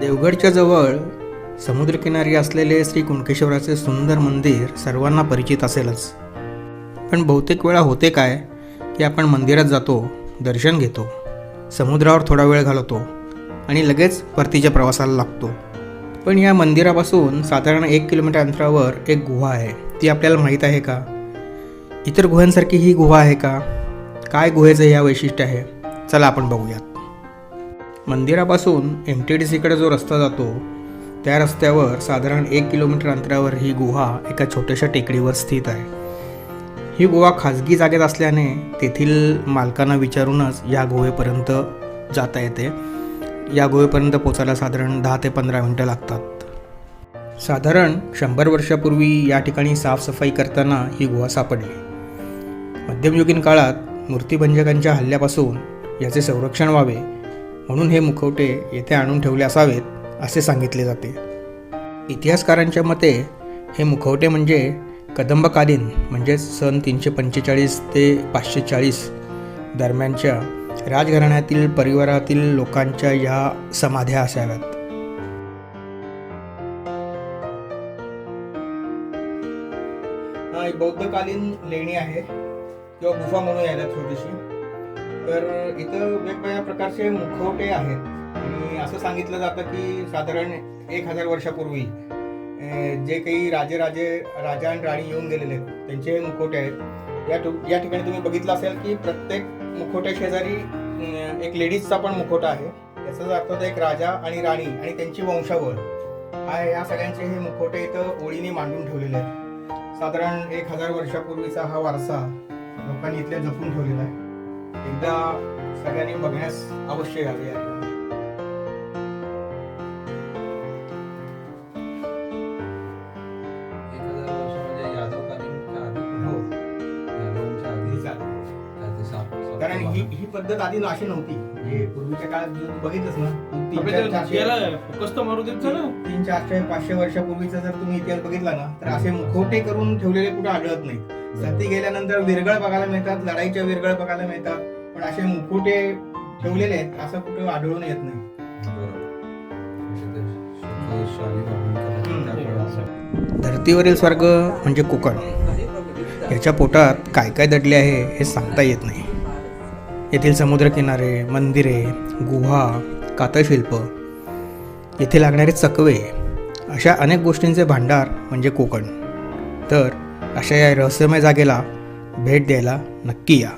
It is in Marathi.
देवगडच्या जवळ समुद्रकिनारी असलेले श्री कुणकेश्वराचे सुंदर मंदिर सर्वांना परिचित असेलच. पण बहुतेक वेळा होते काय की आपण मंदिरात जातो दर्शन घेतो समुद्रावर थोडा वेळ घालवतो आणि लगेच परतीच्या प्रवासाला लागतो. पण या मंदिरापासून साधारण एक किलोमीटर अंतरावर एक गुहा आहे. ती आपल्याला माहीत आहे का? इतर गुहांसारखी ही गुहा आहे का? काय गुहेचं या वैशिष्ट्य आहे? चला आपण बघूयात. मंदिरापासून एम टी डी सीकडे जो रस्ता जातो त्या रस्त्यावर साधारण एक किलोमीटर अंतरावर ही गुहा एका छोट्याशा टेकडीवर स्थित आहे. ही गुहा खाजगी जागेत असल्याने तेथील मालकांना विचारूनच या गुहेपर्यंत जाता येते. या गुहेपर्यंत पोचायला साधारण दहा ते पंधरा मिनटं लागतात. साधारण शंभर वर्षापूर्वी या ठिकाणी साफसफाई करताना ही गुहा सापडली. मध्यमयुगीन काळात मूर्तिभंजकांच्या हल्ल्यापासून याचे संरक्षण व्हावे म्हणून हे मुखवटे येथे आणून ठेवले असावेत असे सांगितले जाते. इतिहासकारांच्या मते हे मुखवटे म्हणजे कदंबकालीन म्हणजेच सन तीनशे पंचेचाळीस ते पाचशे चाळीस दरम्यानच्या राजघराण्यातील परिवारातील लोकांच्या या समाध्या असाव्यात. हा एक बौद्धकालीन लेणी आहे. किंवा गुफा म्हणून यायला छोटीशी तर इथं वेगवेगळ्या प्रकारचे मुखवटे आहेत. आणि असं सांगितलं जातं की साधारण एक हजार वर्षापूर्वी जे काही राजे राजे राजा आणि राणी येऊन गेलेले आहेत त्यांचे मुखवटे आहेत. या टू या ठिकाणी तुम्ही बघितलं असेल की प्रत्येक मुखवट्या शेजारी एक लेडीजचा पण मुखवटा आहे. याचाच अर्थ एक राजा आणि राणी आणि त्यांची वंशावळ. हा या सगळ्यांचे हे मुखवटे इथं ओळीने मांडून ठेवलेले आहेत. साधारण एक हजार वर्षापूर्वीचा हा वारसा लोकांनी इथल्या जपून ठेवलेला आहे. एकदा सगळ्यांनी बघण्यास अवश्य यावे हो. हे कारण ही ही पद्धत आधी अशी नव्हती. म्हणजे पूर्वीच्या काळात जर देत ना. तीन चारशे पाचशे वर्षापूर्वीचा जर तुम्ही इतिहास बघितला ना तर असे मुखवटे करून ठेवलेले कुठे आढळत नाहीत. सती गेल्यानंतर विरगळ बघायला मिळतात लढाईच्या विरगळ बघायला मिळतात. पण असे मुखवटे ठेवलेले आहेत असं कुठं आढळून येत नाही. धर्तीवरील स्वर्ग म्हणजे कोकण. याच्या पोटात काय काय दडले आहे हे सांगता येत नाही. येथील समुद्रकिनारे मंदिरे गुहा कातशिल्प येथे लागणारे चकवे अशा अनेक गोष्टींचे भांडार म्हणजे कोकण. तर अशा या रहस्यमय जागेला भेट द्यायला नक्की या.